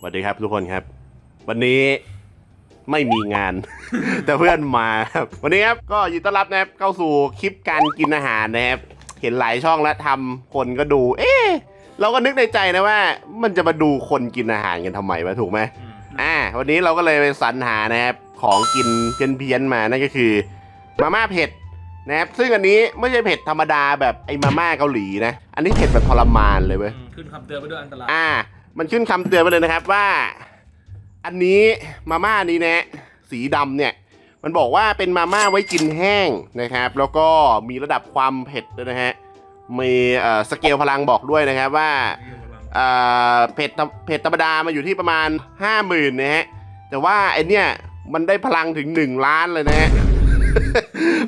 สวัสดีครับทุกคนครับ วันนี้ไม่มีงาน แต่เพื่อนมาครับวันนี้ครับก็ยินดีต้อนรับนะครับเข้าสู่คลิปการกินอาหารนะครับเห็นหลายช่องแล้วทำคนก็ดู เอ๊ะเราก็นึกในใจนะว่า มันจะมาดูคนกินอาหารกันทำไมวะถูกไหมอ่า วันนี้เราก็เลยไปสรรหานะครับของกินเพี้ยนๆมานั่นก็คือมาม่าเผ็ดนะครับซึ่งอันนี้ไม่ใช่เผ็ดธรรมดาแบบไอ้มาม่าเกาหลีนะ อันนี้เผ็ดแบบทรมานเลยเว้ยอืมขึ้นคำเตือนไปด้วยอันตราย อ่า มันขึ้นคำเตือนไปเลยนะครับว่า อันนี้มาม่านี้นะ สีดำเนี่ย มันบอกว่าเป็นมาม่าไว้กินแห้งนะครับ แล้วก็มีระดับความเผ็ดด้วยนะฮะมีเอ่อสเกลพลังบอกด้วยนะครับว่าเอ่อเผ็ดธรรมเผ็ดธรรมดามาอยู่ที่ประมาณ 5 0,000นะฮะแต่ว่าไอเนี่ยมันได้พลังถึง 1 ล้านเลยนะฮะ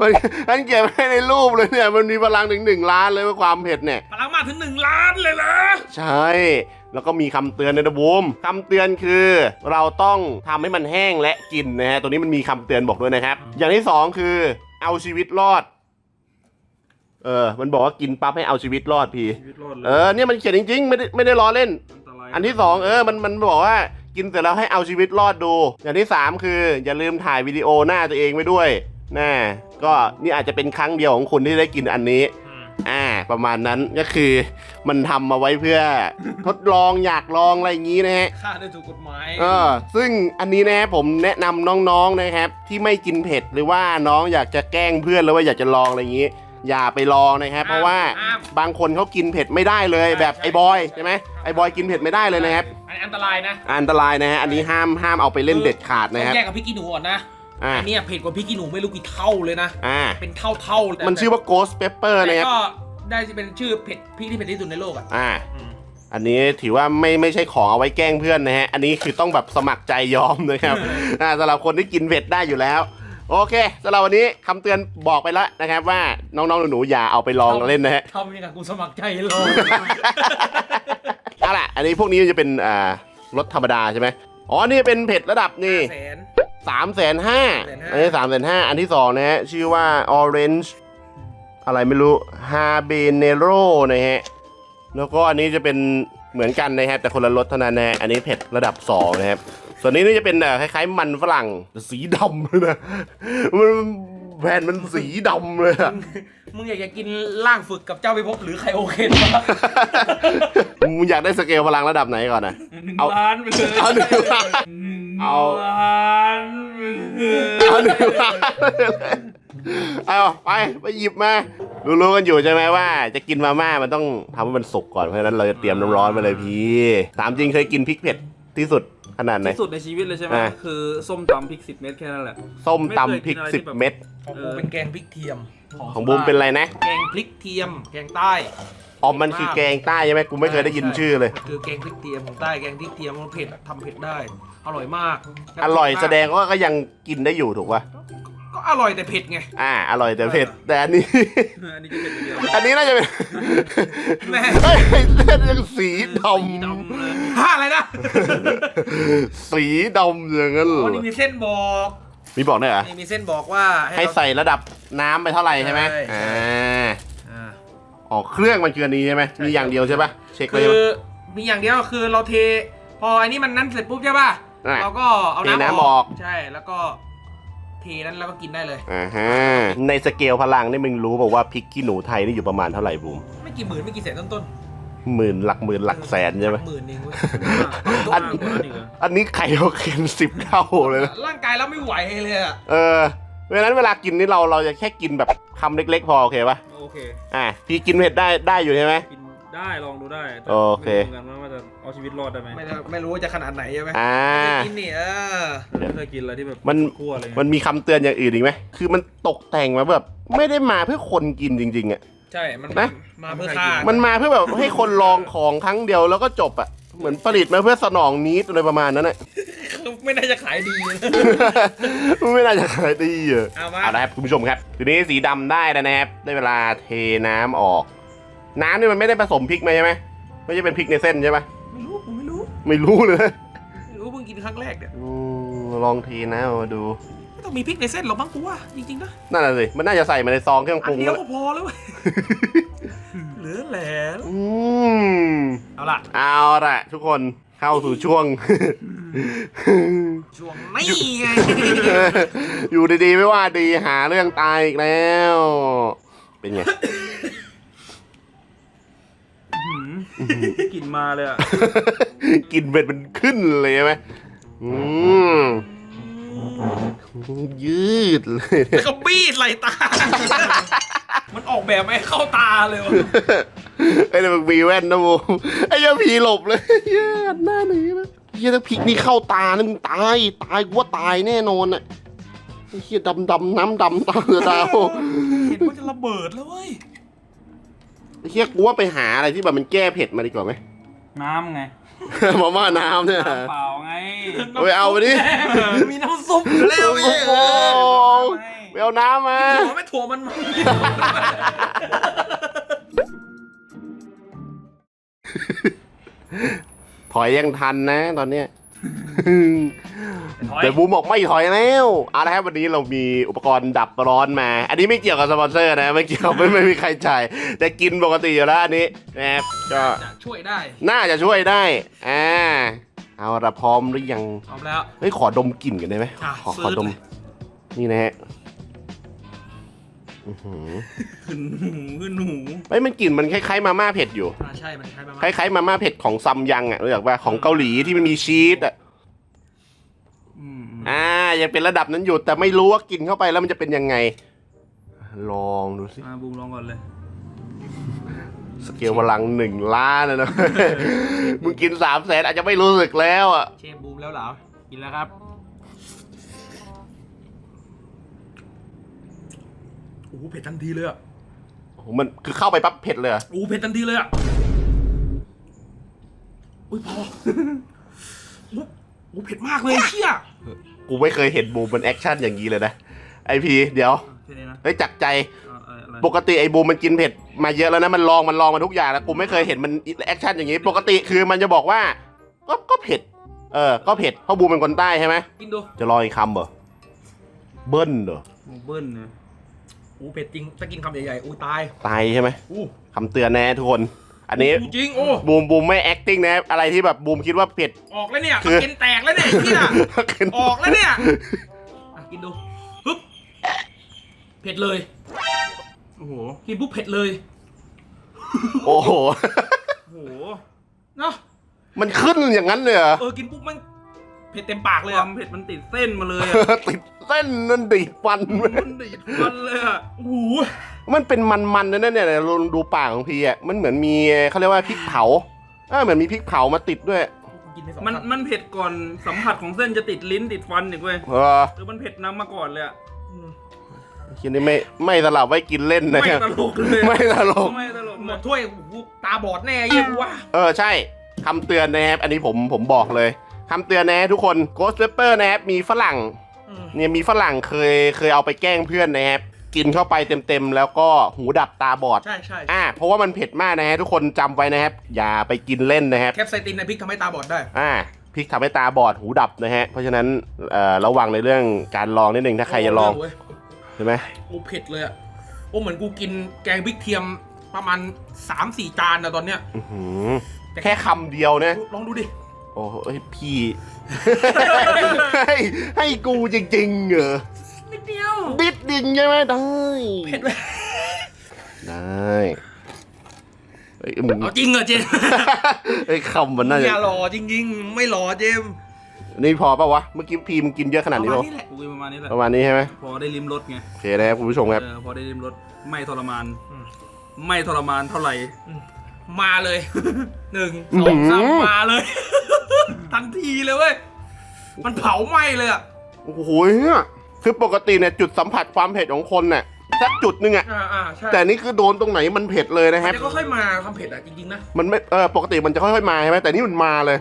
มันมันเก็บไว้ในรูปเลยเนี่ย มันมีพลังถึง 1 ล้านเลยว่าความเผ็ดเนี่ย พลังมาถึงหนึ่งล้านเลยเหรอใช่ แล้วก็มีคำเตือนในนะบูมคำเตือนคือเราต้องทำให้มันแห้งและกินนะฮะตัวนี้มันมีคำเตือนบอกด้วยนะครับ อย่างที่สองคือเอาชีวิตรอดเออ มันบอกว่ากินปั๊บให้เอาชีวิตรอดพี่ชีวิตรอดเลยเออ เนี่ยมันเขียนจริงๆ ไม่ได้ไม่ได้ล้อเล่นอันตรายอันที่สองเออ มันมันบอกว่ากินเสร็จแล้วให้เอาชีวิตรอดดู อย่างที่สามคือ อย่าลืมถ่ายวิดีโอหน้าตัวเองไว้ด้วยนะก็นี่อาจจะเป็นครั้งเดียวของคุณที่ได้กินอันนี้ อืมอ่า ประมาณนั้นก็คือมันทำมาไว้เพื่อทดลองอยากลองอะไรอย่างนี้นะฮะ ฆ่าโดยถูกกฎหมายเออซึ่งอันนี้นะผมแนะนำน้องๆนะครับ ที่ไม่กินเผ็ดหรือว่าน้องอยากจะแกล้งเพื่อนหรือว่าอยากจะลองอะไรอย่างนี้ อย่าไปลองนะครับ เพราะว่าห้มบางคนเขากินเผ็ดไม่ได้เลยใช่แบบใช่ไอ้บอยใช่ไหมไอ้บอยกินเผ็ดไม่ได้เลยนะครับ อันนี้อันตรายนะอันตรายนะฮะอันนี้ห้ามห้ามเอาไปเล่นเด็ดขาดต้นะอครับงแยกกับพริกขี้หนูก่อนนะ อ่าอันเนี้ยเผ็ดกว่าพริกขี้หนูไม่รู้กี่เท่าเลยนะ อ่า เป็นเท่าเท่าๆแต่มันชื่อว่า ghost pepper แต่นะครับก็ได้เป็นชื่อเผ็ดพริกที่เผ็ดที่สุดในโลกอะอ่า อืมอันนี้ถือว่าไม่ไม่ใช่ของเอาไว้แกล้งเพื่อนนะฮะ อันนี้คือต้องแบบสมัครใจยอมนะครับ อ่าสำหรับคนที่กินเผ็ดได้อยู่แล้ว โอเคสำหรับวันนี้คำเตือนบอกไปแล้วนะครับว่าน้องๆหนูๆอย่าเอาไปลองเล่นนะฮะเท่านี้กับกูสมัครใจลองเอาล่ะ อันนี้พวกนี้จะเป็นอ่ารสธรรมดาใช่ไหมอ๋อ นี่เป็นเผ็ดระดับนี่ แสน สามแสนห้า350,000อันนี้สามแสนห้าอันที่สองนะฮะ ชื่อว่า orange อะไรไม่รู้ habanero นะฮะ แล้วก็อันนี้จะเป็นเหมือนกันนะครับแต่คนละรสเท่านั้นนะฮะ อันนี้เผ็ดระดับสองนะครับ ส่วนนี้นี่จะเป็นเอ่อคล้ายๆมันฝรั่งแต่สีดำเลยนะมันแผ่นมันสีดำเลยอะมึงอยากจะกินล่างฝึกกับเจ้าพิภพหรือใครโอเคนวะมึงอยากได้สเกลพลังระดับไหนก่อนนะหนึ่งเอาล้านไปเลยเอาหนึ่งล้าน เอาล้านไปเลยเอาหนึ่งล้านเอาไปไปหยิบมารู้ๆกันอยู่ใช่ไหมว่า จะกินมาม่ามันต้องทำให้มันสุกก่อนเพราะฉะนั้นเราจะเตรียมน้ำร้อนมาเลยพี่ถามจริงเคยกินพริกเผ็ดที่สุดขนาดไหน ที่สุดในชีวิตเลยใช่ไหมอะ คือส้มตำพริกสิบเม็ดแค่นั้นแหละ ส้มตำพริกไม่เคยกินอะไรที่สิบแบบเม็ดของกูเป็นแกงพริกเทียมของบูมเป็นอะไรนะแกงพริกเทียม แกงใต้อ๋อมันคือแกงใต้ใช่ไหมกูไม่เคยได้ยินชื่อเลย คือแกงพริกเทียมของใต้แกงพริกเทียมมันเผ็ดทำเผ็ดได้ อร่อยมากอร่อยแสดงว่าก็ยังกินได้อยู่ถูกป่ะก็อร่อยแต่เผ็ดไง อ่า อร่อยแต่เผ็ด แต่อันนี้ อันนี้จะเป็นอย่างเดียวอันนี้น่าจะเป็นแม่เฮ้ยเส้นยังสีดสีดำเลยฮ่าอะไรนะำสีดำอย่างนั้นเหรอ๋ออนี่มีเส้นบอก มีบอกด้วยเหรอนี่มีเส้นบอกว่า ให้เราใส่ระดับน้ำไปเท่าไหร่ใช่ไหมใช่อ่าอ่าอ๋อ เครื่องมันคืออันนี้ใช่ไหมใช่มีอย่างเดียวใช่ปะเช็คเลยคืใช่อปะมีอย่างเดียวคือเราเท พออันนี้มันนั้นเสร็จปุ๊บใช่ป่ะ อะ เราก็เอาเทน้ำน้ำออกใช่แล้วก็เทนั้นแล้วก็กินได้เลย อ่าฮะในสเกลพลังนี่มึงรู้บอกว่าพริกขี้หนูไทยนี่อยู่ประมาณเท่าไหร่บูมไม่กี่หมื่นไม่กี่แสนต้นหมื่นหลักหมื่นๆหลักแสนใช่ไหม หมื่นเองเว้ยอันมากกว่านั้นอีกเหรออันนี้ไข่โอเคนสิบเท่าเลยนะร่างกายเราไม่ไหวเลยอะเออเพราะฉะนั้นเวลากินนี่เราเราจะแค่กินแบบคำเล็ก ๆ พอโอเคปะโอเค อะพี่กินเผ็ดได้ได้อยู่ใช่ไหมกิน ได้ลองดูได้แต่โอเค ไม่รู้เหมือนกันว่ามันจะเอาชีวิตรอดได้ไหมไม่ได้ไม่รู้ว่าจะขนาดไหนใช่ไหมอ่ากินนี่เออไม่เคยกินอะไรที่แบบมัน คั่วอะไรเงี้ยมันมีคำเตือนอย่างอื่นอีกไหม คือมันตกแต่งมาแบบ ไม่ได้มาเพื่อคนกินจริงๆอะ ใช่มันนะ มาเพื่อฆ่ามันมาเพื่อแบบให้คนลองของครั้งเดียวแล้วก็จบอะ เหมือนผลิตมาเพื่อสนองนิดอะไรประมาณนั้นอะ ไม่น่าจะขายดีนะไม่น่าจะขายดีอะเอามาเอาละครับคุณผู้ชมครับ ทีนี้สีดำได้แล้วนะครับ ได้เวลาเทน้ำออก น้ำนี่มันไม่ได้ผสมพริกมาใช่ไหมไม่ใช่เป็นพริกในเส้นใช่ปะไม่รู้ผมไม่รู้ไม่รู้เลยไม่รู้เพิ่งกินครั้งแรกเนี่ยอืมลองเทน้ำมาดู ไม่ต้องมีพริกในเส้นหรอกมั้งกูว่าจริงๆนะนั่นแหละสิมันน่าจะใส่มาในซองเครื่องปอัรุนงเดียแล้ววก็พอแล้วเว้ยเหลือแหล้วอืมเอาล่ะ เอาละทุกคนเข้าสู่ช่วง ช่วงนี้ไงอยู่ดีๆ ไม่ว่าดีหาเรื่องตายอีกแล้ว เป็นไง กลิ่นมาเลยอะกินเบ็ดมันขึ้นเลยใช่ไหมอืมยืดเลยแล้วก็บีดไหลตา มันออกแบบไม่เข้าตาเลยวะไอ้เนี่ยมันมีแว่นนะโมไอ้เหี้ยผีหลบเลยเหี้ยหนหน้าหนีนะเฮียถ้าพริกนี่เข้าตานะมึงตายตายกูว่าตายแน่นอนอะไอ้เฮียดำดำน้ำดำตาเสือดาวเห็นว่าจะระเบิดแล้วเว้ย ไอ้เฮียกูว่าไปหาอะไรที่แบบมันแก้เผ็ดมาดีกว่าไหม น้ำไงมาม่าน้ำเนี่ยน้ำเปล่าไงไปเอาไปดิมีน้ำซุปอยู่แล้วพี่โอ้โหไปเอาน้ำมาถั่วไม่ถั่วมันมาถอยยังทันนะตอนเนี้ย ถอยแต่บูมบอกไม่ถอยแล้วเอาละครับวันนี้เรามีอุปกรณ์ดับร้อนมา อันนี้ไม่เกี่ยวกับสปอนเซอร์นะไม่เกี่ยวไม่ไม่มีใครจ่ายแต่กินปกติอยู่แล้วอันนี้นะครับก็จะช่วยได้น่าจะช่วยได้อ่าเอาละพร้อมหรือยังพร้อมแล้ว เฮ้ยขอดมกลิ่นกันได้ไหมอะขอฟืดขอดมเลยนี่นะฮะอื้อหือ ขึ้นหูขึ้นหูเฮ้ยมันกลิ่นมันคล้ายๆมาม่าเผ็ดอยู่ อ่าใช่มันใช้ประมาณคล้ายๆมาม่าเผ็ดของซัมยังอะรู้จักป่ะของเกาหลีที่มันมีชีสอะอืมอ่ายังเป็นระดับนั้นอยู่แต่ไม่รู้ว่ากินเข้าไปแล้วมันจะเป็นยังไง ลองดูสิ มาบูมลองก่อนเลย สเกลพลังหนึ่งล้านเลยนะ มึงกินสามแสนอาจจะไม่รู้สึกแล้วอะ เชฟบูมแล้วเหรอกินแล้วครับ โอ้โหเผ็ดทันทีเลยอะโอ้โหมันคือเข้าไปปั๊บเผ็ดเลยเหรอโอ้โหเผ็ดทันทีเลยอะอุ้ยพอ โอ้โหเผ็ดมากเลยเชี่ยกูไม่เคยเห็นบูมมันแอคชั่นอย่างนี้เลยนะไอพีเดี๋ยวแค่นี้นะเฮ้ยจักใจเอาเอาอะไรปกติไอ้บูมมันกินเผ็ดมาเยอะแล้วนะมันลองมันลองมาทุกอย่างแล้วกูไม่เคยเห็นมันแอคชั่นอย่างนี้ ปกติคือมันจะบอกว่า ก็ก็เผ็ด เออ ก็เผ็ดเพราะบูมเป็นคนใต้ใช่ไหมกินดูจะลองอีกคำเหรอเบิ้ลเหรอบูมเบิ้ลเนี่ยโอ้เผ็ดจริงถ้ากินคำใหญ่ๆอู้ตายตายใช่ไหมอู้คำเตือนแน่ทุกคน อันนี้อู้จริงโอ้บูมบูมไม่ acting นะอะไรที่แบบบูมคิดว่าเผ็ด ออกแล้วเนี่ยคือ กินแตกแล้วเนี่ยไอ้เชี่ยออกแล้วเนี่ยอะกินดูฮึบเผ็ดเลยโอ้โหกินปุ๊บเผ็ดเลยโอ้โห โอ้โหเนาะมันขึ้นอย่างนั้นเลยเหรอเออกินปุ๊บมัน เผ็ดเต็มปากเลยคอะวามเผ็ดมันติดเส้นมาเลยอะติดเส้นนั่นดีดฟันมันดีดฟันเลยอะโอ้โหมันเป็นมันๆนะเนี่ยเนี่ยลองดูปากของพีอะมันเหมือนมีเขาเรียกว่าพริกเผาเออเหมือนมีพริกเผามาติดด้วยกินไปสองมันคำมันเผ็ดก่อนสัมผัสของเส้นจะติดลิ้นติดฟันอีกเว้ยเออคือมันเผ็ดนำมาก่อนเลยอะอืมทีนี้ไม่ไม่สลับไว้กินเล่นนะไม่ตลกเลยไม่ตลก ไม่ตลกหมเลยดถ้วยโอ้โหตาบอดแน่เยี่ยกูว่าเออใช่คำเตือนนะครับอันนี้ผมผมบอกเลย คำเตือนนะทุกคน Ghost Pepper นะครับมีฝรั่งอืมเนี่ยมีฝรั่งเคยเคยเอาไปแกล้งเพื่อนนะครับกินเข้าไปเต็มๆ แล้วก็หูดับตาบอด ใช่ใช่อ่าเพราะว่ามันเผ็ดมากนะฮะทุกคนจำไว้นะครับ อย่าไปกินเล่นนะครับแคปไซตินในพริกทำให้ตาบอดได้ อ่าพริกทำให้ตาบอดหูดับนะฮะ เพราะฉะนั้นเอ่อระวังในเรื่องการลองนิดนึงถ้าใครจะลองโเว้ยใช่ไหมโอ้เผ็ดเลยอะโอ้เหมือนกูกินแกงพริกเทียมประมาณ3 4จานนะตอนเนี้ยอื้อหือแค่คำเดียวนะลองดูดิ โอ้ยพี่ ให้ให้กูจริงๆเหรอนิดเดียวดิดดิงใช่ไหมได้เผ็ดเลยได้เฮ้ยมึงเอาจริงเหรอเจมส์เฮ้ยคำมันน่าจะอย่าหล่อจริง ๆ ไม่หล่อเจมส์นี่พอปะวะเมื่อกี้พีมึงกินเยอะขนาดนี้ประปะมาณนี้แหละกูกินประมาณนี้แหละประมาณนี้ใช่ไหมพอได้ริมรสไงโอเคนะครับคุณผู้ชมครับเออพอได้ริมรสไม่ทรมาน อืม ไม่ทรมานเท่าไหร่ มาเลยหนึ่งสองสามมาเลย ทันทีเลยเว้ย มันเผาไหม้เลยอะโอ้โหเนี่ยคือปกติเนี่ยจุดสัมผัสความเผ็ดของคนเนี่ยสักจุดหนึ่งอะอ่าอ่าใช่แต่นี่คือโดนตรงไหนมันเผ็ดเลยนะคมัรันบจะค่อยๆมาความเผ็ดอะจริงๆนะ มันไม่เออปกติมันจะค่อยๆมาใช่ไหมแต่นี่มันมาเลย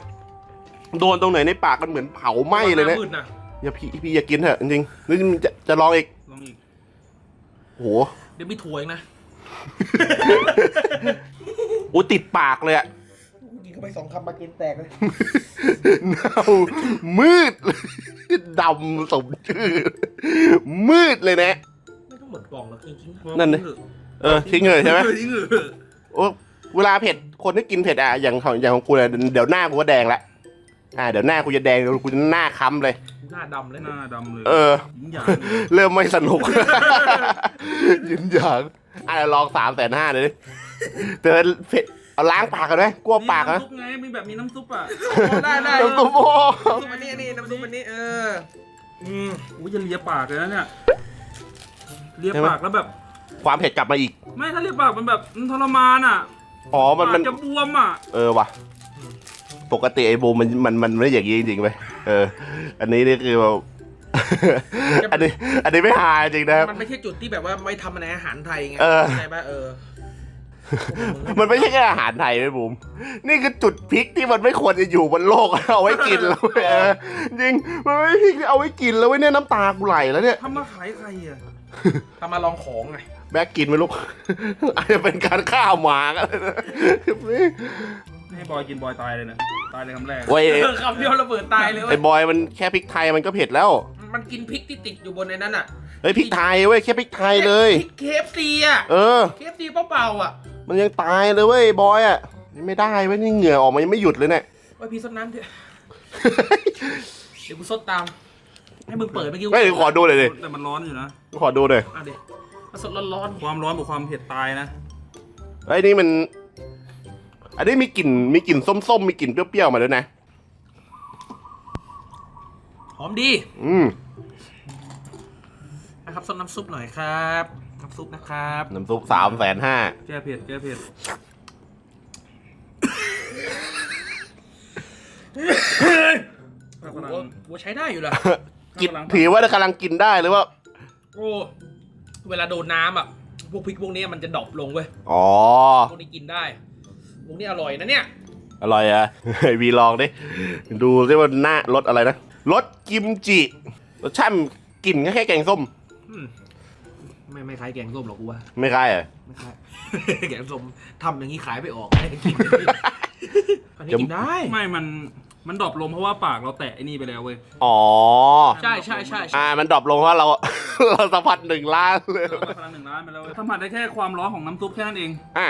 โดนตรงไหนในปากมันเหมือนเผาไหม้เลยนะหามืดนะอย่าพี่พี่อย่ากินเถอะจริงๆนี่มึงจะจะลองอีกลองอีกโอ้โหเดี๋ยวมีถั่วอีกนะ โอ้ติดปากเลยอะกินเข้า ไปสองคำมากินแตกเลย เน่ามืดเลยดำสมชื่อ มืดเลยนะ ไม่ต้องเหมือนกล่องหรอกจริงๆนะนั่นดิ เออทิ้งเลยใช่ไหมทิ้งเลยโอ้เวลาเผ็ดคนที่กินเผ็ดอะอย่างของอย่างของกูเนี่ยเดี๋ยวหน้ากูก็แดงละอ่าเดี๋ยวหน้ากูจะแดงเดี๋ยวกูจะหน้าค้ำเลย หน้าดำเลยหน้าดำเลยเออ หญิงหยางเริ่มไม่สนุก ยินหยางอะเดี๋ยวลองสามแสนห้าเลยดิเตือนเผ็ด เอาล้างปากกันไหมกลัวปากมีนะน้ำซุปไงมีแบบมีน้ำซุปอะได้ได้น้ำซุปโอ้น้ำซุปอันนี้นี่น้ำซุปอันนี้เอออืมอุ้ยจะเลียปากเลยนะเนี่ยเลียปากแล้วแบบ ความเผ็ดกลับมาอีก ไม่ถ้าเลียปากมันแบบมันทรมานอะอ๋อมันมันปากจะบวมอะเออว่ะปกติไอ้บูมมันมันมันไม่อย่างนี้จริงๆไปเออ อันนี้นี่คือแบบอันนี้ อันนี้ไม่ฮาจริงนะครับ มันไม่ใช่จุดที่แบบว่าไม่ทำในอาหารไทยไงเออ ใช่ป่ะเออ มันไม่ใช่แค่อาหารไทยไอ้บูมนี่คือจุดพลิกที่มันไม่ควรจะอยู่บนโลก เอาไว้กินแล้วเว้ยเออจริงมันไม่พลิกที่เอาไว้กินแล้วเว้ยเนี่ยน้ำตากูไหลแล้วเนี่ย ทำมาขายใครอะ ทำมาลองของไง แบ็กกินไหมลูก อาจจะเป็นการฆ่าหมาก็ได้นะให้บอยกินบอยตายเลยเนี่ยตายเลยคำแรกเว้ยคำเดียวระเบิดตายเลยเว้ไอ้ยบอยมันแค่พริกไทยมันก็เผ็ดแล้ว มันกินพริกที่ติดอยู่บนในนั้นอะเฮ้ยพริกไทยเว้ยแค่พริกไทยเลย พริกเคฟซีอะ เออ เคฟซีเปล่าๆอะ มันยังตายเลยเว้ยบอยอะนี่ไม่ได้เว้ยนี่เหงื่อออกมายังไม่หยุดเลยเนี่ย ไว้พี่ซดน้ำเถอะ เดี๋ยวกูซดตาม ให้มึงเปิดเมื่อกี้เฮ้ยขอดูหน่อยดิ แต่มันร้อนอยู่นะ ขอดูหน่อยอะเดี๋ยวมาสดร้อนความร้อนกับความเผ็ดตายนะ ไอ้ยนี่มัน อันนี้มีกลิ่นมีกลิ่นส้มๆมีกลิ่นเปรี้ยวๆมาด้วยนะ ๆหอมดีอืมนะครับซดน้ำซุปหน่อยครับ น้ำซุปนะครับน้ำซุปสามแสนห้าแก้เผ็ดแก้เผ็ดโอ้โหหัวใช้ได้อยู่ละกินถือว่ากำลังกินได้หรือว่า โอ้เวลาโดนน้ำอะพวกพริกพวกนี้มันจะดรอปลงเว้ยอ๋อ พวกนี้กินได้พวกนี้อร่อยนะเนี่ย อร่อยอะไอวีลองดิ ดูซิว่าหน้ารสอะไรนะรสกิมจิรสชาติกลิ่นก็แค่แกงส้มอืม ไม่ไม่คล้ายแกงส้มหรอกกูว่าไม่คล้ายเหรอะไม่คล้าย แกงส้มทำอย่างนี้ขายไม่ออกให้กินอันนี้กินได้ไม่มันมันดรอปลงเพราะว่าปากเราแตะไอ้นี่ไปแล้วเว้ย อ๋อ ใช่ใช่ใช่ใช่อ่า มันดรอปลงเพราะเรา เราสัมผัสหนึ่งล้านเลยเราไปพลังหนึ่งล้านไปแล้วเว้ยสัมผัสได้แค่ความร้อนของน้ำซุปแค่นั้นเอง อะ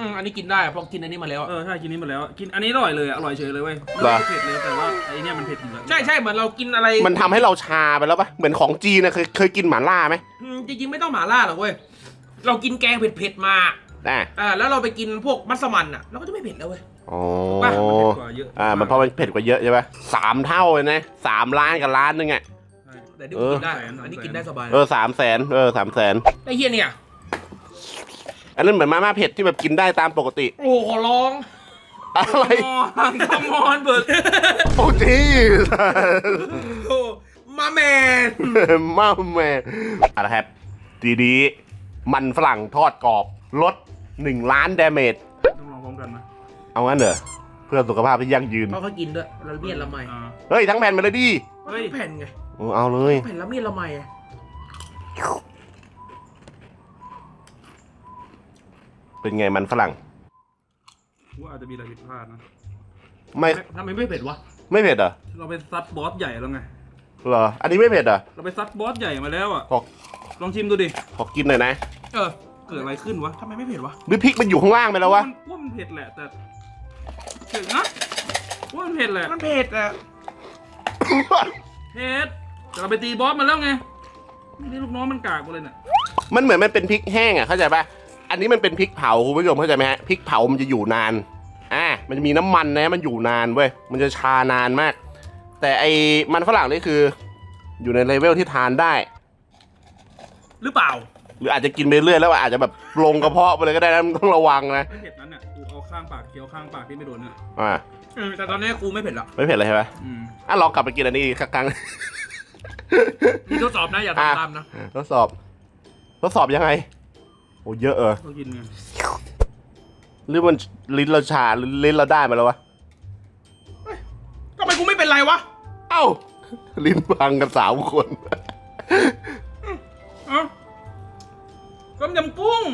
อืมอืมอืมอืมอันนี้กินได้เพราะกินอันนี้มาแล้วเออใช่กินนี้หมดแล้ว กินอันนี้อร่อยเลยอะอร่อยเฉยเลยเว้ยไม่เหรอได้เผ็ดเลยแต่ว่าไอ้เนี่ยมันเผ็ดอยู่แล้วใช่ใช่เหมือนเรากินอะไรมันทำให้เราชาไปแล้วปะเหมือนของจีนนะเคยเคยกินหม่าล่าไหมอืมจริงๆไม่ต้องหม่าล่าหรอกเว้ยเรากินแกงเผ็ดๆมาอะอ่าแล้วเราไปกินพวกมัสมั่นอะเราก็จะไม่เผ็ดแล้วเว้ย อ๋อป่ะ มันเผ็ดกว่าเยอะ อ่ามันเพราะมันเผ็ดกว่าเยอะใช่ปะสามเท่าเลยนะสามล้านกับล้านนึงอะใช่แต่นี่เออกินได้แสนอันนี้กินได้สบายเออสามแสนเออสามแสน ไอ้เฮียเนี่ย อันนั้นเหมือนมาม่าเผ็ดที่แบบกินได้ตามปกติ โอ้โหขอร้องอะไรคอมอนเบิร์ดโอ้จีโอ้มาแมนมาแม่อะนะครับดีดีมันฝรั่งทอดกรอบลดหนึ่งล้านดาเมจต้องลองพร้อมกันนะเอางั้นเหรอเพื่อสุขภาพที่ยั่งยืนเพราะเขากินด้วยละเมียดละไมอ่าเฮ้ยทั้งแผ่นมาเลยดิเฮ้ยแผ่นไงโอ้เอาเลยแผ่นละเมียดละไมอะ เป็นไงมันฝรั่ง ว่าอาจจะมีอะไรผิดพลาดนะไม่ทำไมไม่เผ็ดวะ ไม่เผ็ดเหรอเราไปซัดบอสใหญ่แล้วไง เหรอ อันนี้ไม่เผ็ดเหรอ เราไปซัดบอสใหญ่มาแล้วอะ ขอ ลองชิมดูดิ ขอกินหน่อยนะ เออ เกิดอะไรขึ้นวะทำไมไม่เผ็ดวะ หรือพริกมันอยู่ข้างล่างไปแล้ววะมันว่ามันเผ็ดแหละแต่เผ็ดนะว่ามันเผ็ดแหละ มันเผ็ดอะเผ็ดแต่เราไปตีบอสมาแล้วไง นี่ลูกน้องมันกากหมดเลยเนี่ยมันเหมือนมันเป็นพริกแห้งอะเข้าใจปะ อันนี้มันเป็นพริกเผาคุณผู้ชมเข้าใจไหมฮะพริกเผามันจะอยู่นานอ่ามันจะมีน้ำมันนะมันอยู่นานเว้ยมันจะชานานมาก แต่ไอมันฝรั่งนี่คือ อยู่ในเลเวลที่ทานได้ หรือเปล่า หรืออาจจะกินไปเรื่อยแล้วอาจจะแบบลงกระเพาะไปเลยก็ได้นะมึงต้องระวังนะไม่เผ็ดนั้นเนี่ยกูเอาข้างปากเคี้ยวข้างปากที่ไม่โดนเนี่ยอ่าเออแต่ตอนนี้กูไม่เผ็ดหรอกไม่เผ็ดเลยใช่ไหมอืมอะลองกลับไปกินอันนี้อีกครั้งนี่ทดสอบนะอย่าอะทำตามนะทดสอบ ทดสอบยังไงโอ้เยอะเออก็กินไงหรือมันลิ้นเราชาหรือลิ้นเราได้มาแล้ววะ ทำไมกูไม่เป็นไรวะเอ้า ลิ้นพังกันสามคน เอ้าต้มยำกุ้ง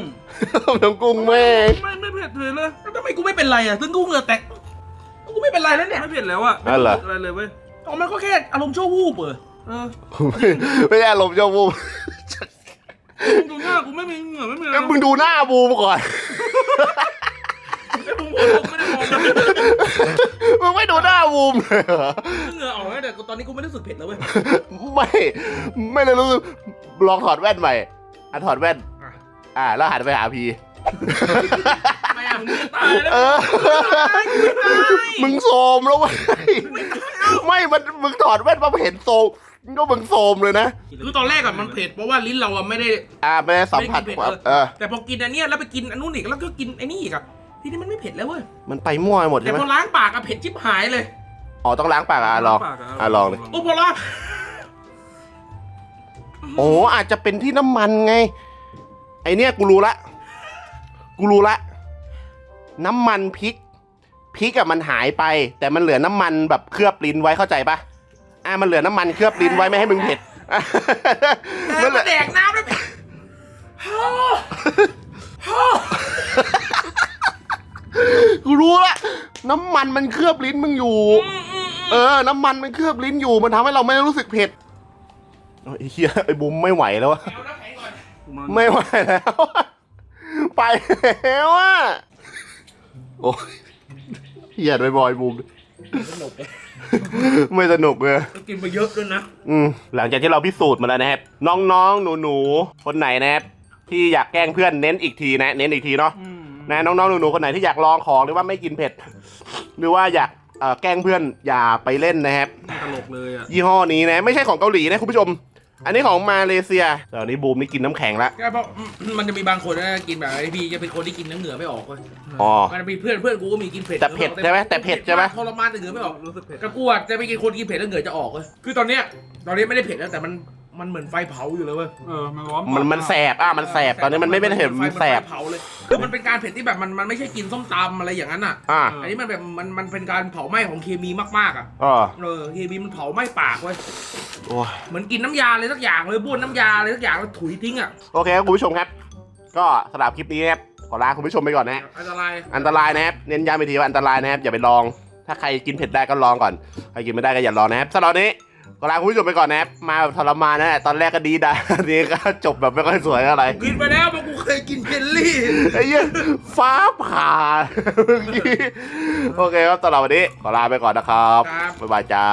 น้ำกุ้งแม่งไม่ไม่เผ็ดเลยเลยแล้วทำไมกูไม่เป็นไรอะซึ่งกูเหงื่อแตกกูไม่เป็นไรแล้วเนี่ยไม่เผ็ดแล้วอะไม่อ๋อเหรอเผ็ดอะไรเลยเว้ยอ๋อมันก็แค่อารมณ์ชั่ววูบเออเออไม่ใช่อารมณ์เจ้าบู มมึงดูหน้ากูไม่มีเหงื่อไม่มีอะไรแล้วมึงดูหน้าบูมก่อน ไอ้ผมผมไม่ได้มองนะมึงไม่ดูหน้าบูบูมเลยเหรอ เหงื่อออกแล้วแต่ตอนนี้กูไม่รู้สึกเผ็ดแล้วเว้ยไม่ ไม่เลยรู้สึกลองถอดแว่นใหม่อะถอดแว่น อะอะแล้วหันไปหาพีไม่อะมึงตายแล้วเออ มึงโซมแล้วเว้ยไม่ มัน มึงถอดแว่นมาเห็นโซม มึงก็มึงโซมเลยนะ คือตอนแรกอะมันเผ็ดเพราะว่าลิ้นเราอะไม่ได้อ่าไม่ได้สัมผัสไม่ได้กินความเผ็ดเออ แต่พอกินอันเนี้ยแล้วไปกินอันนู้นอีกแล้วก็กินไอ้นี่อีกอะทีนี้มันไม่เผ็ดแล้วเว้ย มันไปมั่วไปหมดแต่ใช่ไหมพอล้างปากอะเผ็ดชิบหายเลย อ๋อต้องล้างปากอะลอง อะลองเลย โอ้พอล้างโอ้อาจจะเป็นที่น้ำมันไง ไอเนี้ยกูรู้ละ กูรู้ละ น้ำมันพริก พริกอะมันหายไป แต่มันเหลือน้ำมันแบบเคลือบลิ้นไว้เข้าใจปะ อะมันเหลือน้ำมันเคลือบลิ้นไว้ไม่ให้มึงเผ็ดอะแต่มันเหลืมาอแดกน้ำแล้วเผ็ดฮ่าฮ่ากูรู้ละน้ำมันมันเคลือบลิ้นมึงอยู่อืมอืมอืมเออ น้ำมันมันเคลือบลิ้นอยู่ มันทำให้เราไม่รู้สึกเผ็ดโอ้ยไอ้เฮียไอ้บุมไม่ไหวแล้วอะเอาน้ำแข็งก่อนไม่ไหวแล้วอะไปแล้วอะโอ้ยเฮียไปบอยบุม สนุกเลยไม่สนุกเลย กินไปเยอะด้วยนะ อืมหลังจากที่เราพิสูจน์มาแล้วนะครับ น้องๆ หนูๆ คนไหนนะครับที่อยากแกล้งเพื่อนเน้นอีกทีนะ เน้นอีกทีเนาะอืมนะน้องๆ หนูๆ คนไหนที่อยากลองของหรือว่าไม่กินเผ็ด หรือว่าอยากเอ่อแกล้งเพื่อนอย่าไปเล่นนะครับ ตลกเลยอะ ยี่ห้อนี้นะ ไม่ใช่ของเกาหลีนะคุณผู้ชม อันนี้ของมาเลเซียตอนนี้บูมนี่กินน้ำแข็งละ ใช่เพราะมันจะมีบางคนนะกินแบบไอ้พี่จะเป็นคนที่กินน้ำเหนือไม่ออกเว้ยอ๋อมันจะมีเพื่อนเพื่อนกูก็มีกินเผ็ดแต่เผ็ดใช่ไหมแต่เผ็ดใช่ไหม ทรมานแต่เหนือไม่ออกรู้สึกเผ็ดกระกวดจะไปกินคนกินเผ็ดแล้วเหงื่อจะออกเว้ยคือตอนเนี้ยตอนนี้ไม่ได้เผ็ดแล้วแต่มัน มันเหมือนไฟเผาอยู่เลยเว้ยเออมันร้อนมันมันแสบอะมันแสบตอนนี้มันไม่เป็นเห็นมันแสบไฟเผาเลยคือมันเป็นการเผ็ดที่แบบมันมันไม่ใช่กินส้มตำอะไรอย่างนั้นอะอะอันนี้มันแบบมันมันเป็นการเผาไหม้ของเคมีมากๆอะอ๋อเออเคมีมันเผาไหม้ปากเว้ยโอ้ยเหมือนกินน้ำยาเลยสักอย่างเลยบ้วนน้ำยาเลยสักอย่างแล้วถุยทิ้งอะโอเคครับคุณผู้ชมครับ ก็สำหรับคลิปนี้นะครับขอลาคุณผู้ชมไปก่อนนะอันตรายอันตรายนะครับเน้นย้ำไปทีว่าอันตรายนะครับอย่าไปลอง ถ้าใครกินเผ็ดได้ก็ลองก่อนใครกินไม่ได้ก็อย่าลองนะครับสำหรับวันนี้ ก็ลาคุณผู้ชมไปก่อนนะครับมาแบบทรมานนะตอนแรกก็ดีดาอันนี้ก็จบแบบไม่ค่อยสวยอะไรกินไปแล้วเพราะกูเคยกินเจลลี่ไอ้เหี้ยฟ้าผ่าเมื่อกี้โอเคครับสำหรับวันนี้ขอลาไปก่อนนะครับ ครับ บ๊ายบายจ้า